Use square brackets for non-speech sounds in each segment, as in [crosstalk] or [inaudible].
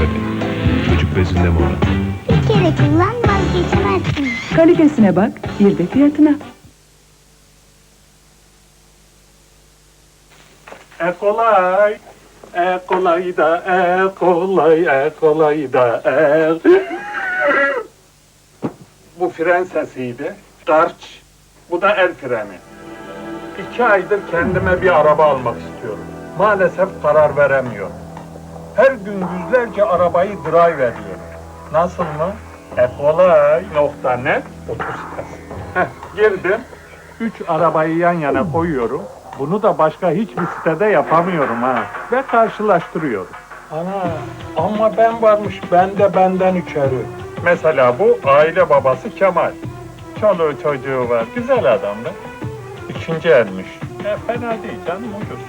kullanıyorsun değil mi onu? Bir kere kullan vazgeçemezsin. Kalitesine bak, bir de fiyatına. E kolay, e kolay da, e kolay, e kolay da, e... Bu fren sesiydi. Garç. Bu da el freni. İki aydır kendime bir araba almak istiyorum. Maalesef karar veremiyorum. Her gün yüzlerce arabayı drive ediyorum. Nasıl mı? Ekolay.net otositesi. Heh, girdim. Üç arabayı yan yana koyuyorum. Bunu da başka hiçbir sitede yapamıyorum ha. Ve karşılaştırıyorum. Ana ama ben varmış ben de benden içeri. Mesela bu aile babası Kemal. Çoluğu çocuğu var. Güzel adam be. İkinci elmiş. E, fena değil canım ucuz.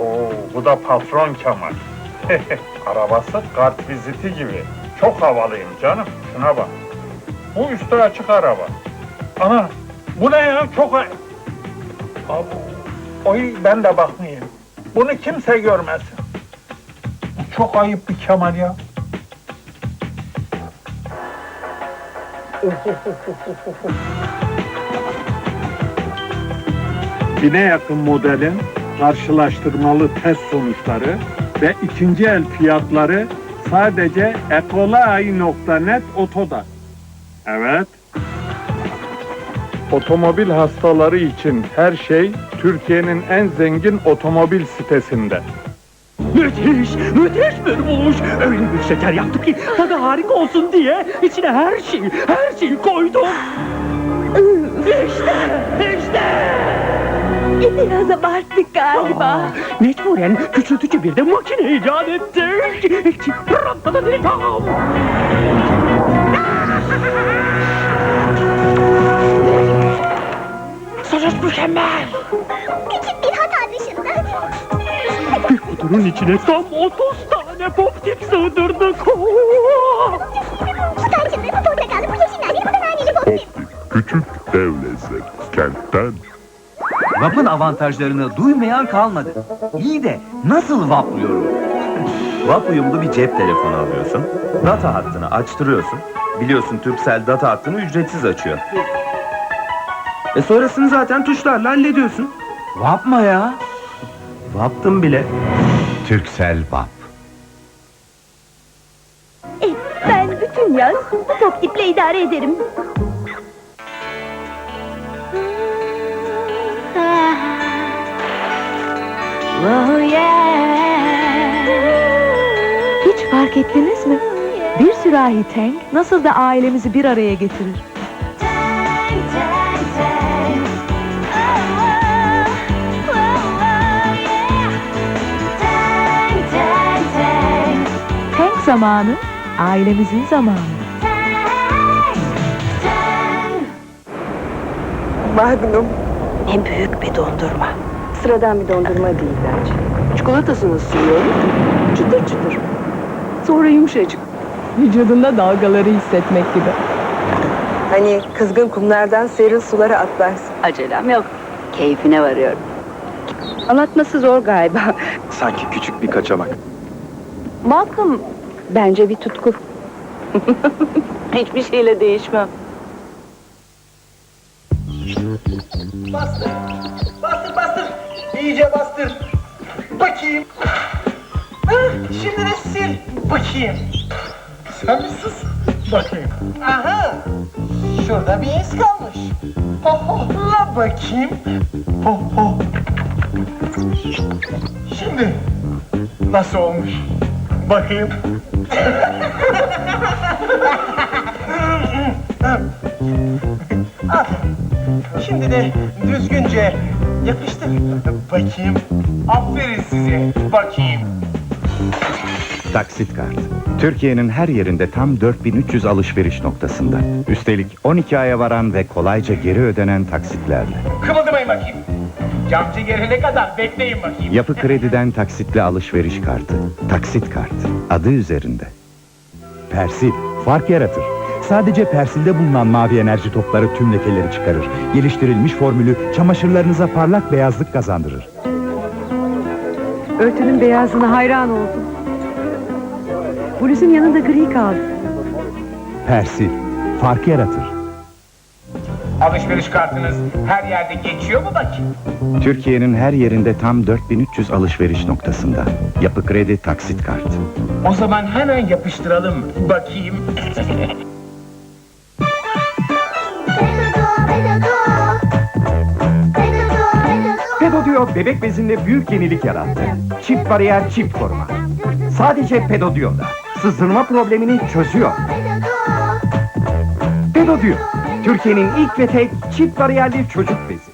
Oo, bu da patron Kemal. [laughs] Arabası kart viziti gibi. Çok havalıyım canım. Şuna bak. Bu üstü açık araba. Ana bu ne ya? Çok. Abi, oy ben de bakmayayım. Bunu kimse görmesin. Bu Çok ayıp bir Kemal ya. Bine yakın modelin karşılaştırmalı test sonuçları ve ikinci el fiyatları sadece ekolay.net otoda. Evet. Otomobil hastaları için her şey Türkiye'nin en zengin otomobil sitesinde. Müthiş, müthiş bir buluş. Öyle bir şeker yaptık ki tadı harika olsun diye içine her şeyi, her şeyi koydum. İşte, işte. Biraz abarttık galiba. Aa, mecburen küçültücü bir de makine icat ettik. Sonuç mükemmel. Küçük bir hata dışında. Bir kutunun içine tam 30 tane poptik sığdırdık. Bu tarçınlı, bu portakallı, bu yeşillerli, bu da naneli poptik. Küçük dev lezzet. Kentten VAP'ın avantajlarını duymayan kalmadı. İyi de nasıl VAP'lıyorum? VAP uyumlu bir cep telefonu alıyorsun. Data hattını açtırıyorsun. Biliyorsun Turkcell data hattını ücretsiz açıyor. E sonrasını zaten tuşlarla hallediyorsun. VAP mı ya? VAP'tım bile. Türksel VAP. E, ben bütün yaz bu poptiple idare ederim. Oh yeah. Hiç fark ettiniz mi? Bir sürahi tank nasıl da ailemizi bir araya getirir. Tank zamanı, ailemizin zamanı. Magnum. Ne büyük bir dondurma. Sıradan bir dondurma değil bence. Çikolatasını sürüyorum. Çıtır çıtır. Sonra yumuşacık. Vücudunda dalgaları hissetmek gibi. Hani kızgın kumlardan serin sulara atlarsın. Acelem yok. Keyfine varıyorum. Anlatması zor galiba. Sanki küçük bir kaçamak. Malcolm bence bir tutku. [laughs] Hiçbir şeyle değişmem. Bastır. İyice bastır. Bakayım. Hah, şimdi de sil. Bakayım. Sen mi sus? Bakayım. Aha. Şurada bir iz kalmış. Hohola bakayım. Hoho. Şimdi nasıl olmuş? Bakayım. [laughs] Aferin. Şimdi de düzgünce yapıştır. Bakayım. Aferin size. Bakayım. Taksit kart. Türkiye'nin her yerinde tam 4300 alışveriş noktasında. Üstelik 12 aya varan ve kolayca geri ödenen taksitlerle. Kımıldamayın bakayım. Camcı gelene kadar bekleyin bakayım. Yapı Kredi'den taksitli alışveriş kartı. Taksit kart. Adı üzerinde. Persil. Fark yaratır. Sadece Persil'de bulunan mavi enerji topları tüm lekeleri çıkarır. Geliştirilmiş formülü çamaşırlarınıza parlak beyazlık kazandırır. Örtünün beyazına hayran oldum. Polisin yanında gri kaldı. Persil, fark yaratır. Alışveriş kartınız her yerde geçiyor mu bakayım? Türkiye'nin her yerinde tam 4300 alışveriş noktasında. Yapı Kredi taksit kart. O zaman hemen yapıştıralım. Bakayım. [laughs] Pedodio bebek bezinde büyük yenilik yarattı. Çift bariyer çift koruma. Sadece Pedodio'da. Sızdırma problemini çözüyor. Pedodio. Türkiye'nin ilk ve tek çift bariyerli çocuk bezi.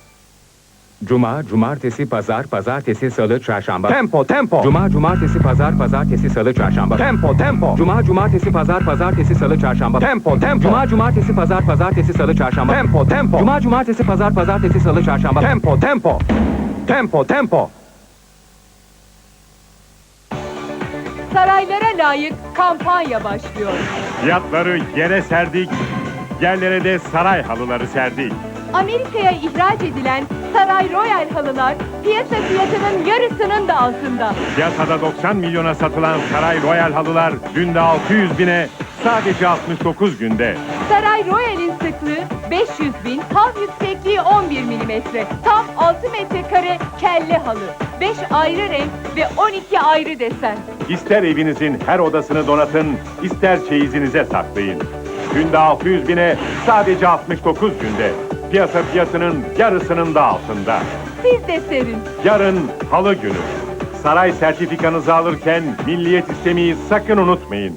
Cuma, cumartesi, pazar, pazartesi, salı, çarşamba. Tempo, tempo. Cuma, cumartesi, pazar, pazartesi, salı, çarşamba. Tempo, tempo. Cuma, cumartesi, pazar, pazartesi, salı, çarşamba. Tempo, tempo. Cuma, cumartesi, pazar, pazartesi, salı, çarşamba. Tempo, tempo. Cuma, cumartesi, pazar, pazartesi, salı, çarşamba. Tempo, tempo. Tempo, tempo. Saraylara layık kampanya başlıyor. Fiyatları yere serdik, yerlere de saray halıları serdik. Amerika'ya ihraç edilen Saray Royal halılar piyasa fiyatının yarısının da altında. Piyasada 90 milyona satılan saray royal halılar günde 600 bine sadece 69 günde. Saray Royal'in sıklığı 500 bin, tam yüksekliği 11 milimetre. Tam 6 metrekare kelle halı. 5 ayrı renk ve 12 ayrı desen. İster evinizin her odasını donatın, ister çeyizinize saklayın. Günde 600 bine sadece 69 günde. Piyasa fiyatının yarısının da altında. Siz de serin. Yarın halı günü. Saray sertifikanızı alırken milliyet istemeyi sakın unutmayın.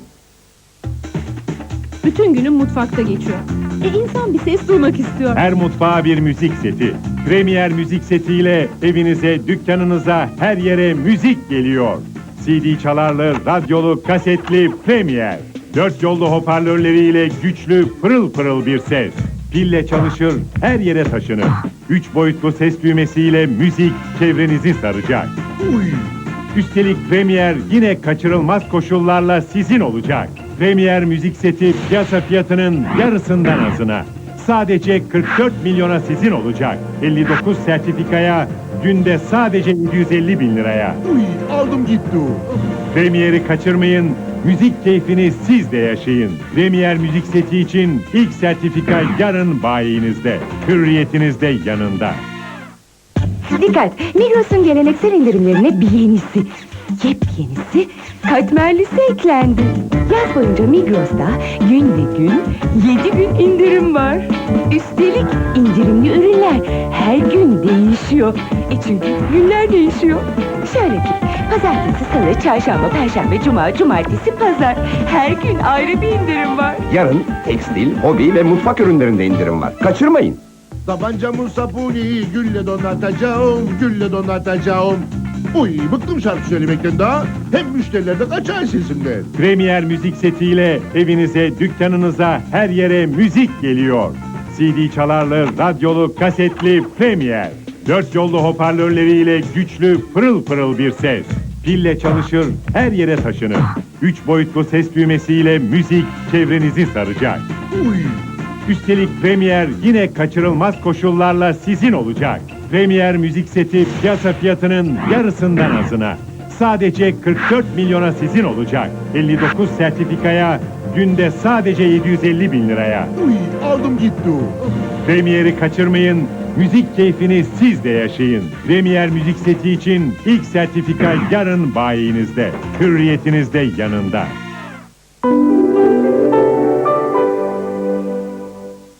Bütün günüm mutfakta geçiyor. E insan bir ses duymak istiyor. Her mutfağa bir müzik seti. Premier müzik setiyle evinize, dükkanınıza, her yere müzik geliyor. CD çalarlı, radyolu, kasetli Premier. Dört yollu hoparlörleriyle güçlü, pırıl pırıl bir ses. Pille çalışır, her yere taşınır. Üç boyutlu ses düğmesiyle müzik çevrenizi saracak. Uy! Üstelik Premier yine kaçırılmaz koşullarla sizin olacak. Premier müzik seti piyasa fiyatının yarısından azına. Sadece 44 milyona sizin olacak. 59 sertifikaya, günde sadece 750 bin liraya. Uy, aldım gitti. Premier'i kaçırmayın, müzik keyfini siz de yaşayın. Premier müzik seti için ilk sertifika yarın bayinizde. Hürriyetiniz de yanında. Dikkat! Migros'un geleneksel indirimlerine bir yenisi, yepyenisi, katmerlisi eklendi. Yaz boyunca Migros'ta gün ve gün, yedi gün indirim var. Üstelik indirimli ürünler her gün değişiyor. E çünkü günler değişiyor. Şöyle ki, pazartesi, salı, çarşamba, perşembe, cuma, cumartesi, pazar. Her gün ayrı bir indirim var. Yarın tekstil, hobi ve mutfak ürünlerinde indirim var. Kaçırmayın. Tabancamın sapuni gülle donatacağım, gülle donatacağım. Uy, bıktım şarkı söylemekten daha. Hem müşteriler de kaçar sesimden. Premier müzik setiyle evinize, dükkanınıza, her yere müzik geliyor. CD çalarlı, radyolu, kasetli Premier. Dört yollu hoparlörleriyle güçlü, pırıl pırıl bir ses. Pille çalışır, her yere taşınır. Üç boyutlu ses düğmesiyle müzik çevrenizi saracak. Uy, Üstelik Premier yine kaçırılmaz koşullarla sizin olacak. Premier müzik seti piyasa fiyatının yarısından azına. Sadece 44 milyona sizin olacak. 59 sertifikaya, günde sadece 750 bin liraya. uy, aldım gitti. Premier'i kaçırmayın, müzik keyfini siz de yaşayın. Premier müzik seti için ilk sertifika yarın bayinizde. Hürriyetiniz de yanında.